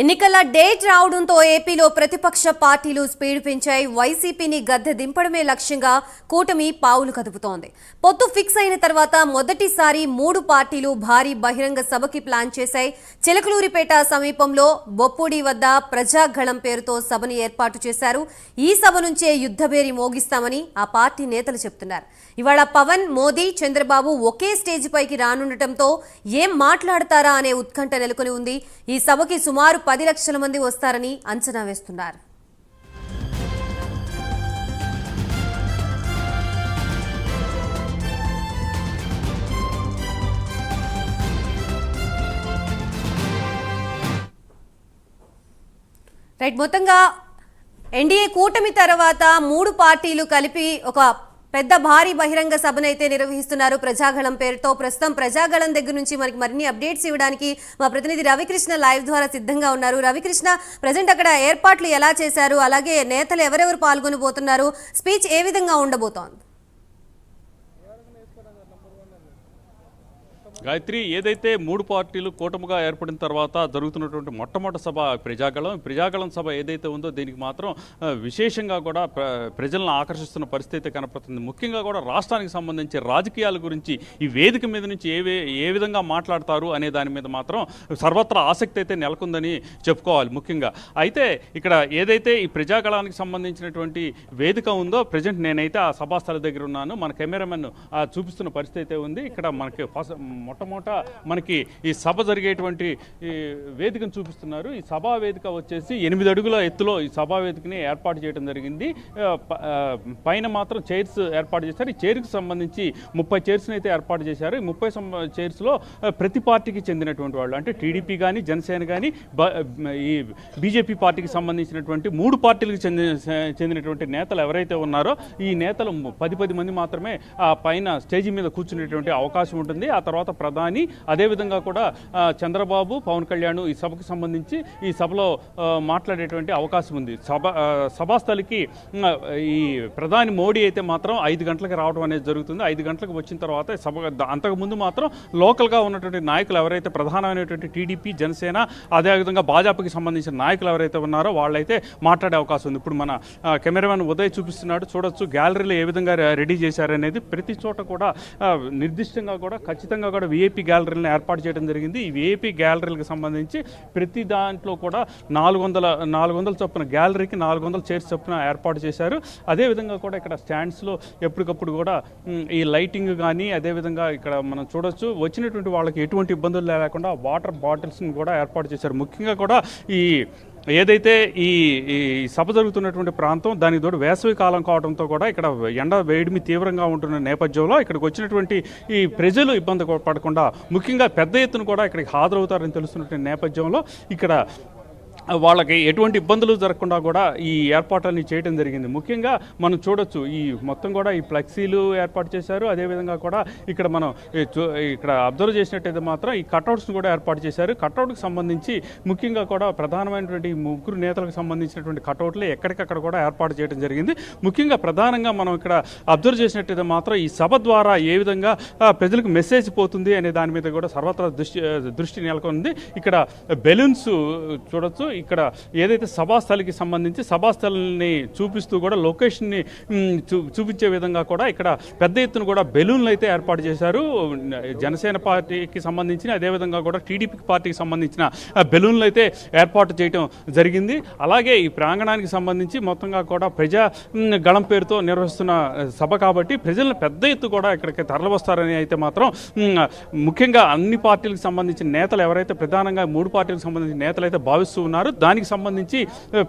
ఎన్నికల డేట్ రావడంతో ఏపీలో ప్రతిపక్ష పార్టీలు స్పీడ్ పెంచాయి. వైసీపీని గద్దె దింపడమే లక్ష్యంగా కూటమి పావులు కదుపుతోంది. పొత్తు ఫిక్స్ అయిన తర్వాత మొదటిసారి మూడు పార్టీలు భారీ బహిరంగ సభకి ప్లాన్ చేశాయి. చిలకలూరిపేట సమీపంలో బొప్పూడి వద్ద ప్రజాగళం పేరుతో సభను ఏర్పాటు చేశారు. ఈ సభ నుంచే యుద్ధబేరి మోగిస్తామని ఆ పార్టీ నేతలు చెప్తున్నారు ఇవాళ పవన్ మోదీ చంద్రబాబు ఒకే స్టేజ్ పైకి రానుండటంతో ఏం మాట్లాడతారా అనే ఉత్కంఠ నెలకొని ఉంది. ఈ సభకి సుమారు పది లక్షల మంది వస్తారని అంచనా వేస్తున్నారు. రైట్ మొత్తంగా ఎన్డీఏ కూటమి తర్వాత మూడు పార్టీలు కలిపి ఒక పెద్ద భారీ బహిరంగ సభనైతే నిర్వహిస్తున్నారు ప్రజాగళం పేరుతో. ప్రస్తుతం ప్రజాగళం దగ్గర నుంచి మనకి మరిన్ని అప్డేట్స్ ఇవ్వడానికి మా ప్రతినిధి రవికృష్ణ లైవ్ ద్వారా సిద్ధంగా ఉన్నారు. రవికృష్ణ ప్రజెంట్ అక్కడ ఏర్పాట్లు ఎలా చేశారు? అలాగే నేతలు ఎవరెవరు పాల్గొనబోతున్నారు? స్పీచ్ ఏ విధంగా ఉండబోతోంది? గాయత్రి ఏదైతే మూడు పార్టీలు కూటమిగా ఏర్పడిన తర్వాత జరుగుతున్నటువంటి మొట్టమొదటి సభ ప్రజాగళం ప్రజాగళం సభ ఏదైతే ఉందో దీనికి మాత్రం విశేషంగా కూడా ప్ర ప్రజలను ఆకర్షిస్తున్న పరిస్థితి అయితే కనపడుతుంది. ముఖ్యంగా కూడా రాష్ట్రానికి సంబంధించి రాజకీయాల గురించి ఈ వేదిక మీద నుంచి ఏ ఏ విధంగా మాట్లాడతారు అనే దాని మీద మాత్రం సర్వత్రా ఆసక్తి అయితే నెలకొందని చెప్పుకోవాలి ముఖ్యంగా. అయితే ఇక్కడ ఏదైతే ఈ ప్రజాగళానికి సంబంధించినటువంటి వేదిక ఉందో ప్రజెంట్ నేనైతే ఆ సభాస్థల దగ్గర ఉన్నాను. మన కెమెరామెన్ చూపిస్తున్న పరిస్థితి అయితే ఉంది. ఇక్కడ మనకి ఫస్ట్ మొట్టమొదట మనకి ఈ సభ జరిగేటువంటి ఈ వేదికను చూపిస్తున్నారు. ఈ సభా వేదిక వచ్చేసి ఎనిమిది అడుగుల ఎత్తులో ఈ సభా వేదికని ఏర్పాటు చేయడం జరిగింది. పైన మాత్రం చైర్స్ ఏర్పాటు చేశారు. ఈ చైర్కి సంబంధించి ముప్పై చైర్స్ని అయితే ఏర్పాటు చేశారు. ఈ ముప్పై చైర్స్లో ప్రతి పార్టీకి చెందినటువంటి వాళ్ళు అంటే టీడీపీ కానీ జనసేన కానీ ఈ బీజేపీ పార్టీకి సంబంధించినటువంటి మూడు పార్టీలకు చెందిన చెందినటువంటి నేతలు ఎవరైతే ఉన్నారో ఈ నేతలు పది పది మంది మాత్రమే ఆ పైన స్టేజీ మీద కూర్చునేటువంటి అవకాశం ఉంటుంది. ఆ తర్వాత ప్రధాని. అదేవిధంగా కూడా చంద్రబాబు పవన్ కళ్యాణ్ ఈ సభకు సంబంధించి ఈ సభలో మాట్లాడేటువంటి అవకాశం ఉంది. సభ సభాస్థలికి ఈ ప్రధాని మోడీ అయితే మాత్రం ఐదు గంటలకు రావడం అనేది జరుగుతుంది. ఐదు గంటలకు వచ్చిన తర్వాత సభ అంతకుముందు మాత్రం లోకల్గా ఉన్నటువంటి నాయకులు ఎవరైతే ప్రధానమైనటువంటి టీడీపీ జనసేన అదేవిధంగా భాజపాకి సంబంధించిన నాయకులు ఎవరైతే ఉన్నారో వాళ్ళైతే మాట్లాడే అవకాశం ఉంది. ఇప్పుడు మన కెమెరామెన్ ఉదయ్ చూపిస్తున్నాడు. చూడొచ్చు గ్యాలరీలో ఏ విధంగా రెడీ చేశారనేది. ప్రతి చోట కూడా నిర్దిష్టంగా కూడా ఖచ్చితంగా కూడా విఐపి గ్యాలరీలను ఏర్పాటు చేయడం జరిగింది. ఈ విఐపి గ్యాలరీలకు సంబంధించి ప్రతి దాంట్లో కూడా నాలుగు వందల నాలుగు వందల చొప్పున గ్యాలరీకి నాలుగు వందల చైర్స్ చొప్పున ఏర్పాటు చేశారు. అదేవిధంగా కూడా ఇక్కడ స్టాండ్స్లో ఎప్పటికప్పుడు కూడా ఈ లైటింగ్ కానీ అదేవిధంగా ఇక్కడ మనం చూడొచ్చు. వచ్చినటువంటి వాళ్ళకి ఎటువంటి ఇబ్బందులు లేకుండా వాటర్ బాటిల్స్ని కూడా ఏర్పాటు చేశారు. ముఖ్యంగా కూడా ఈ ఏదైతే ఈ ఈ సభ జరుగుతున్నటువంటి ప్రాంతం దానికి తోడు వేసవి కాలం కావడంతో కూడా ఇక్కడ ఎండ వేడిమి తీవ్రంగా ఉంటున్న నేపథ్యంలో ఇక్కడికి వచ్చినటువంటి ఈ ప్రజలు ఇబ్బంది పడకుండా ముఖ్యంగా పెద్ద ఎత్తున కూడా ఇక్కడికి హాజరవుతారని తెలుస్తున్నటువంటి నేపథ్యంలో ఇక్కడ వాళ్ళకి ఎటువంటి ఇబ్బందులు జరగకుండా కూడా ఈ ఏర్పాట్లన్నీ చేయడం జరిగింది. ముఖ్యంగా మనం చూడొచ్చు ఈ మొత్తం కూడా ఈ ఫ్లెక్సీలు ఏర్పాటు చేశారు. అదేవిధంగా కూడా ఇక్కడ మనం ఇక్కడ అబ్జర్వ్ చేసినట్టయితే మాత్రం ఈ కట్అవుట్స్ని కూడా ఏర్పాటు చేశారు. కట్అవుట్కి సంబంధించి ముఖ్యంగా కూడా ప్రధానమైనటువంటి ముగ్గురు నేతలకు సంబంధించినటువంటి కట్అవుట్లు ఎక్కడికక్కడ కూడా ఏర్పాటు చేయడం జరిగింది. ముఖ్యంగా ప్రధానంగా మనం ఇక్కడ అబ్జర్వ్ చేసినట్టయితే మాత్రం ఈ సభ ద్వారా ఏ విధంగా ప్రజలకు మెసేజ్ పోతుంది అనే దాని మీద కూడా సర్వత్రా దృష్టి దృష్టి నెలకొంది. ఇక్కడ బెలూన్స్ చూడొచ్చు ఇక్కడ ఏదైతే సభాస్థలికి సంబంధించి సభాస్థలని చూపిస్తూ కూడా లొకేషన్ని చూ చూపించే విధంగా కూడా ఇక్కడ పెద్ద ఎత్తున కూడా బెలూన్లు అయితే ఏర్పాటు చేశారు. జనసేన పార్టీకి సంబంధించిన అదేవిధంగా కూడా టీడీపీ పార్టీకి సంబంధించిన బెలూన్లు అయితే ఏర్పాటు చేయడం జరిగింది. అలాగే ఈ ప్రాంగణానికి సంబంధించి మొత్తంగా కూడా ప్రజా గళం పేరుతో నిర్వహిస్తున్న సభ కాబట్టి ప్రజలను పెద్ద ఎత్తు కూడా ఇక్కడికి తరలివస్తారని అయితే మాత్రం ముఖ్యంగా అన్ని పార్టీలకు సంబంధించిన నేతలు ఎవరైతే ప్రధానంగా మూడు పార్టీలకు సంబంధించిన నేతలు అయితే భావిస్తూ ఉన్నారు దానికి సంబంధించి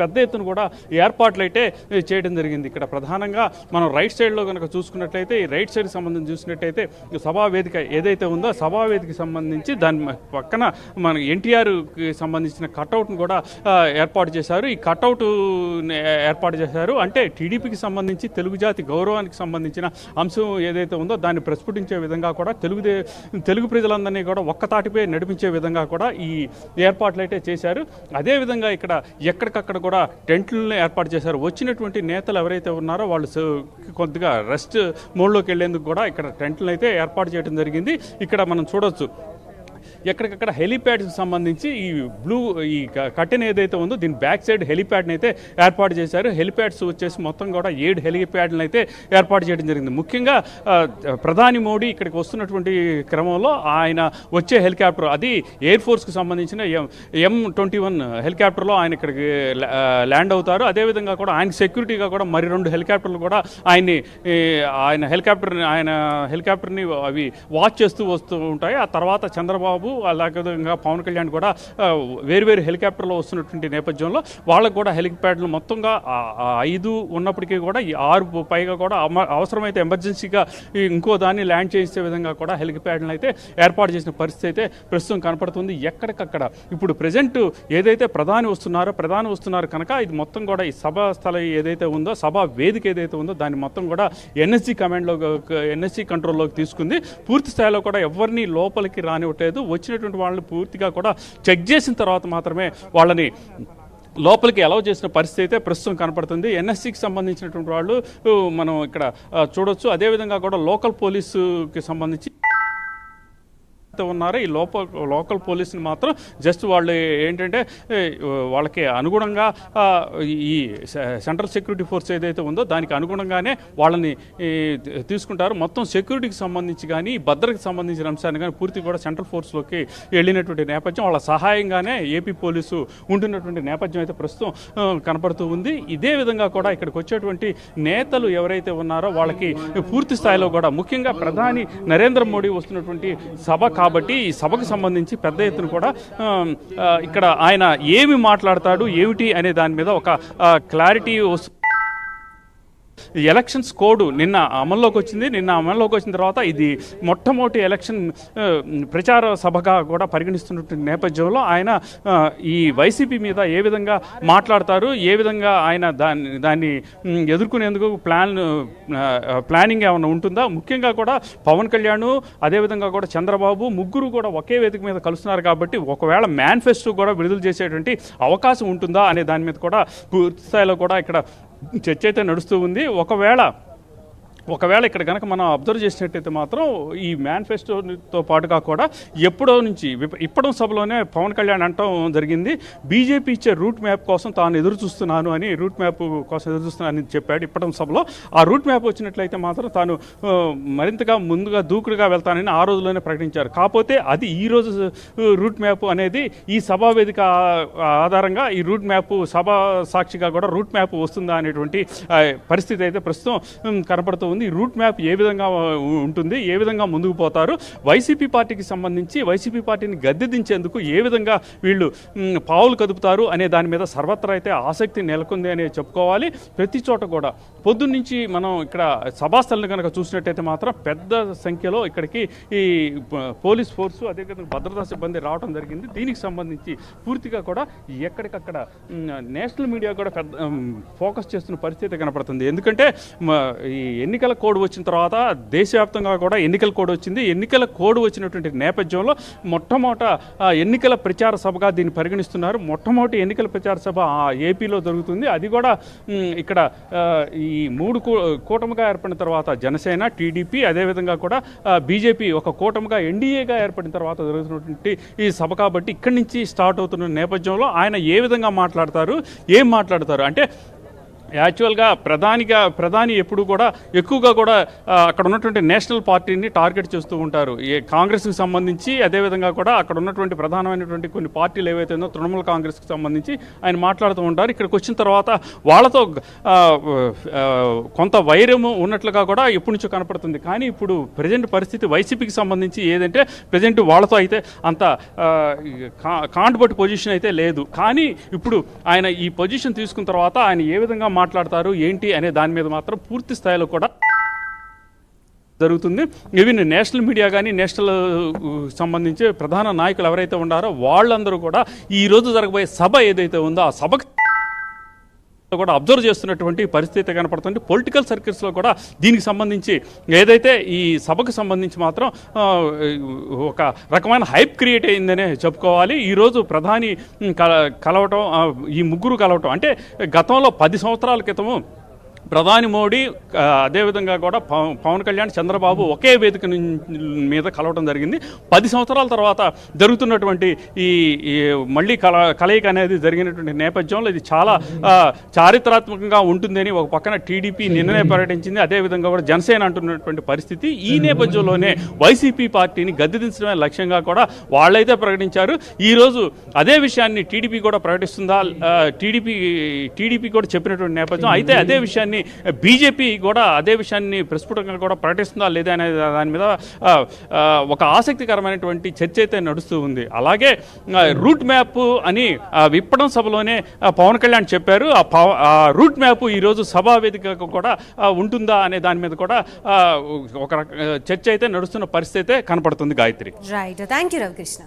పెద్ద ఎత్తున కూడా ఏర్పాట్లు అయితే చేయడం జరిగింది. ఇక్కడ ప్రధానంగా మనం రైట్ సైడ్లో కనుక చూసుకున్నట్లయితే ఈ రైట్ సైడ్కి సంబంధించి చూసినట్టయితే ఈ సభా వేదిక ఏదైతే ఉందో సభావేదికకి సంబంధించి దాని పక్కన మన ఎన్టీఆర్కి సంబంధించిన కటౌట్ను కూడా ఏర్పాటు చేశారు. ఈ కటౌట్ ఏర్పాటు చేశారు. అంటే టీడీపీకి సంబంధించి తెలుగు జాతి గౌరవానికి సంబంధించిన అంశం ఏదైతే ఉందో దాన్ని ప్రస్ఫుటించే విధంగా కూడా తెలుగు తెలుగు ప్రజలందరినీ కూడా ఒక్కతాటిపై నడిపించే విధంగా కూడా ఈ ఏర్పాట్లు అయితే చేశారు. అదే అదేవిధంగా ఇక్కడ ఎక్కడికక్కడ కూడా టెంట్లను ఏర్పాటు చేశారు. వచ్చినటువంటి నేతలు ఎవరైతే ఉన్నారో వాళ్ళు కొద్దిగా రెస్ట్ మోడ్లోకి వెళ్ళేందుకు కూడా ఇక్కడ టెంట్లను అయితే ఏర్పాటు చేయడం జరిగింది. ఇక్కడ మనం చూడొచ్చు. ఎక్కడికక్కడ హెలిప్యాడ్కి సంబంధించి ఈ బ్లూ ఈ క- కట్టెన్ ఏదైతే ఉందో దీని బ్యాక్ సైడ్ హెలీప్యాడ్ని అయితే ఏర్పాటు చేశారు. హెలీప్యాడ్స్ వచ్చేసి మొత్తం కూడా ఏడు హెలిప్యాడ్లను అయితే ఏర్పాటు చేయడం జరిగింది. ముఖ్యంగా ప్రధాని మోడీ ఇక్కడికి వస్తున్నటువంటి క్రమంలో ఆయన వచ్చే హెలికాప్టర్ అది ఎయిర్ ఫోర్స్కి సంబంధించిన ఎం ఎం ట్వంటీ వన్ హెలికాప్టర్లో ఆయన ఇక్కడికి ల్యాండ్ అవుతారు. అదేవిధంగా కూడా ఆయన సెక్యూరిటీగా కూడా మరి రెండు హెలికాప్టర్లు కూడా ఆయన్ని ఆయన హెలికాప్టర్ ఆయన హెలికాప్టర్ని అవి వాచ్ చేస్తూ వస్తూ ఉంటాయి. ఆ తర్వాత చంద్రబాబు అలాగే పవన్ కళ్యాణ్ కూడా వేరువేరు హెలికాప్టర్లో వస్తున్నటువంటి నేపథ్యంలో వాళ్ళకు కూడా హెలిప్యాడ్లు మొత్తంగా ఐదు ఉన్నప్పటికీ కూడా ఈ ఆరు పైగా కూడా అవసరమైతే ఎమర్జెన్సీగా ఇంకో దాన్ని ల్యాండ్ చేసే విధంగా కూడా హెలిప్యాడ్లను అయితే ఏర్పాటు చేసిన పరిస్థితి అయితే ప్రస్తుతం కనపడుతుంది. ఎక్కడికక్కడ ఇప్పుడు ప్రజెంట్ ఏదైతే ప్రధాని వస్తున్నారో ప్రధాని వస్తున్నారు కనుక ఇది మొత్తం కూడా ఈ సభా స్థలం ఏదైతే ఉందో సభా వేదిక ఏదైతే ఉందో దాన్ని మొత్తం కూడా ఎన్ఎస్జీ కమాండ్లో ఎన్ఎస్సీ కంట్రోల్లోకి తీసుకుంది. పూర్తి స్థాయిలో కూడా ఎవరిని లోపలికి రానివ్వట్లేదు. వచ్చినటువంటి వాళ్ళని పూర్తిగా కూడా చెక్ చేసిన తర్వాత మాత్రమే వాళ్ళని లోపలికి అలౌ చేసిన పరిస్థితి అయితే ప్రస్తుతం కనపడుతుంది. ఎన్ఎస్సికి సంబంధించినటువంటి వాళ్ళు మనం ఇక్కడ ఆ, చూడొచ్చు. అదేవిధంగా కూడా లోకల్ పోలీసుకి సంబంధించి ఉన్నారో. ఈ లోప లోకల్ పోలీసుని మాత్రం జస్ట్ వాళ్ళు ఏంటంటే వాళ్ళకి అనుగుణంగా ఈ సెంట్రల్ సెక్యూరిటీ ఫోర్స్ ఏదైతే ఉందో దానికి అనుగుణంగానే వాళ్ళని తీసుకుంటారు. మొత్తం సెక్యూరిటీకి సంబంధించి కానీ భద్రతకి సంబంధించిన అంశాన్ని కానీ పూర్తి కూడా సెంట్రల్ ఫోర్స్లోకి వెళ్ళినటువంటి నేపథ్యం వాళ్ళ సహాయంగానే ఏపీ పోలీసు ఉంటున్నటువంటి నేపథ్యం అయితే ప్రస్తుతం కనపడుతూ ఉంది. ఇదే విధంగా కూడా ఇక్కడికి వచ్చేటువంటి నేతలు ఎవరైతే ఉన్నారో వాళ్ళకి పూర్తి స్థాయిలో కూడా ముఖ్యంగా ప్రధాని నరేంద్ర మోడీ వస్తున్నటువంటి సభ కాబట్టి ఈ సభకు సంబంధించి పెద్ద ఎత్తున కూడా ఇక్కడ ఆయన ఏమి మాట్లాడతాడు ఏమిటి అనే దాని మీద ఒక క్లారిటీ వస్తు ఎలక్షన్స్ కోడ్ నిన్న అమల్లోకి వచ్చింది. నిన్న అమల్లోకి వచ్చిన తర్వాత ఇది మొట్టమొదటి ఎలక్షన్ ప్రచార సభగా కూడా పరిగణిస్తున్నటువంటి నేపథ్యంలో ఆయన ఈ వైసీపీ మీద ఏ విధంగా మాట్లాడతారు ఏ విధంగా ఆయన దాన్ని దాన్ని ఎదుర్కొనేందుకు ప్లాన్ ప్లానింగ్ ఏమైనా ఉంటుందా? ముఖ్యంగా కూడా పవన్ కళ్యాణ్ అదేవిధంగా కూడా చంద్రబాబు ముగ్గురు కూడా ఒకే వేదిక మీద కలుస్తున్నారు కాబట్టి ఒకవేళ మేనిఫెస్టో కూడా విడుదల చేసేటువంటి అవకాశం ఉంటుందా అనే దాని మీద కూడా పూర్తి స్థాయిలో కూడా ఇక్కడ చర్చ అయితే నడుస్తూ ఉంది. ఒకవేళ ఒకవేళ ఇక్కడ కనుక మనం అబ్జర్వ్ చేసినట్టయితే మాత్రం ఈ మేనిఫెస్టోతో పాటుగా కూడా ఎప్పుడో నుంచి ఇప్పటి సభలోనే పవన్ కళ్యాణ్ అంటం జరిగింది. బీజేపీ ఇచ్చే రూట్ మ్యాప్ కోసం తాను ఎదురు చూస్తున్నాను అని రూట్ మ్యాప్ కోసం ఎదురు చూస్తున్నానని చెప్పాడు ఇప్పటి సభలో. ఆ రూట్ మ్యాప్ వచ్చినట్లయితే మాత్రం తాను మరింతగా ముందుగా దూకుడుగా వెళ్తానని ఆ రోజులోనే ప్రకటించారు. కాకపోతే అది ఈ రోజు రూట్ మ్యాప్ అనేది ఈ సభా వేదిక ఆధారంగా ఈ రూట్ మ్యాప్ సభా సాక్షిగా కూడా రూట్ మ్యాప్ వస్తుందా అనేటువంటి పరిస్థితి అయితే ప్రస్తుతం ఉమ్, కనపడుతూ ఉంది. ఈ రూట్ మ్యాప్ ఏ విధంగా ఉంటుంది ఏ విధంగా ముందుకు పోతారు వైసీపీ పార్టీకి సంబంధించి వైసీపీ పార్టీని గద్దె దించేందుకు ఏ విధంగా వీళ్ళు పావులు కదుపుతారు అనే దాని మీద సర్వత్రా అయితే ఆసక్తి నెలకొంది అని చెప్పుకోవాలి. ప్రతి చోట కూడా పొద్దున్నుంచి మనం ఇక్కడ సభాస్థలను కనుక చూసినట్టయితే మాత్రం పెద్ద సంఖ్యలో ఇక్కడికి ఈ పోలీస్ ఫోర్సు అదేవిధంగా భద్రతా సిబ్బంది రావడం జరిగింది. దీనికి సంబంధించి పూర్తిగా కూడా ఎక్కడికక్కడ నేషనల్ మీడియా కూడా పెద్ద ఫోకస్ చేస్తున్న పరిస్థితి కనపడుతుంది. ఎందుకంటే ఈ ఈ ఎన్నికల కోడ్ వచ్చిన తర్వాత దేశవ్యాప్తంగా కూడా ఎన్నికల కోడ్ వచ్చింది. ఎన్నికల కోడ్ వచ్చినటువంటి నేపథ్యంలో మొట్టమొదట ఎన్నికల ప్రచార సభగా దీన్ని పరిగణిస్తున్నారు. మొట్టమొదటి ఎన్నికల ప్రచార సభ ఏపీలో జరుగుతుంది. అది కూడా ఇక్కడ ఈ మూడు కూటమిగా ఏర్పడిన తర్వాత జనసేన టీడీపీ అదేవిధంగా కూడా బీజేపీ ఒక కూటమిగా ఎన్డీఏగా ఏర్పడిన తర్వాత జరుగుతున్నటువంటి ఈ సభ కాబట్టి ఇక్కడి నుంచి స్టార్ట్ అవుతున్న నేపథ్యంలో ఆయన ఏ విధంగా మాట్లాడతారు ఏం మాట్లాడతారు అంటే యాక్చువల్గా ప్రధానిగా ప్రధాని ఎప్పుడు కూడా ఎక్కువగా కూడా అక్కడ ఉన్నటువంటి నేషనల్ పార్టీని టార్గెట్ చేస్తూ ఉంటారు. ఏ కాంగ్రెస్కి సంబంధించి అదేవిధంగా కూడా అక్కడ ఉన్నటువంటి ప్రధానమైనటువంటి కొన్ని పార్టీలు ఏవైతే ఉందో తృణమూల కాంగ్రెస్కి సంబంధించి ఆయన మాట్లాడుతూ ఉంటారు. ఇక్కడికి వచ్చిన తర్వాత వాళ్ళతో కొంత వైరము ఉన్నట్లుగా కూడా ఎప్పటి నుంచో కనపడుతుంది. కానీ ఇప్పుడు ప్రజెంట్ పరిస్థితి వైసీపీకి సంబంధించి ఏదంటే ప్రజెంట్ వాళ్ళతో అయితే అంత కాంట్బట్ పొజిషన్ అయితే లేదు. కానీ ఇప్పుడు ఆయన ఈ పొజిషన్ తీసుకున్న తర్వాత ఆయన ఏ విధంగా మాట్లాడతారు ఏంటి అనే దాని మీద మాత్రం పూర్తి స్థాయిలో కూడా జరుగుతుంది. ఈవెన్ నేషనల్ మీడియా కానీ నేషనల్ సంబంధించి ప్రధాన నాయకులు ఎవరైతే ఉన్నారో వాళ్ళందరూ కూడా ఈ రోజు జరగబోయే సభ ఏదైతే ఉందో ఆ సభకు కూడా అబ్జర్వ్ చేస్తున్నటువంటి పరిస్థితి కనపడుతుంది. పొలిటికల్ సర్కిల్స్లో కూడా దీనికి సంబంధించి ఏదైతే ఈ సభకు సంబంధించి మాత్రం ఒక రకమైన హైప్ క్రియేట్ అయిందనే చెప్పుకోవాలి. ఈరోజు ప్రధాని కల కలవటం ఈ ముగ్గురు కలవటం అంటే గతంలో పది సంవత్సరాల క్రితము ప్రధాని మోడీ అదేవిధంగా కూడా పవన్ కళ్యాణ్ చంద్రబాబు ఒకే వేదిక మీద కలవడం జరిగింది. పది సంవత్సరాల తర్వాత జరుగుతున్నటువంటి ఈ మళ్ళీ కల కలయిక అనేది జరిగినటువంటి నేపథ్యంలో ఇది చాలా చారిత్రాత్మకంగా ఉంటుందని ఒక పక్కన టీడీపీ నిన్ననే ప్రకటించింది. అదేవిధంగా కూడా జనసేన అంటున్నటువంటి పరిస్థితి ఈ నేపథ్యంలోనే వైసీపీ పార్టీని గద్దెదించడమే లక్ష్యంగా కూడా వాళ్ళైతే ప్రకటించారు. ఈరోజు అదే విషయాన్ని టీడీపీ కూడా ప్రకటిస్తుందా? టీడీపీ టీడీపీ కూడా చెప్పినటువంటి నేపథ్యం. అయితే అదే విషయాన్ని బీజేపీ కూడా అదే విషయాన్ని ప్రస్ఫుటంగా కూడా ప్రకటిస్తుందా లేదా అనే దాని మీద ఒక ఆసక్తికరమైనటువంటి చర్చ అయితే నడుస్తూ ఉంది. అలాగే రూట్ మ్యాప్ అని విప్పడం సభలోనే పవన్ కళ్యాణ్ చెప్పారు. ఆ పవ- ఆ రూట్ మ్యాప్ ఈరోజు సభా వేదికగా కూడా ఉంటుందా అనే దాని మీద కూడా ఒక చర్చ అయితే నడుస్తున్న పరిస్థితి అయితే కనపడుతుంది Gayatri. Right thank you Ravikrishna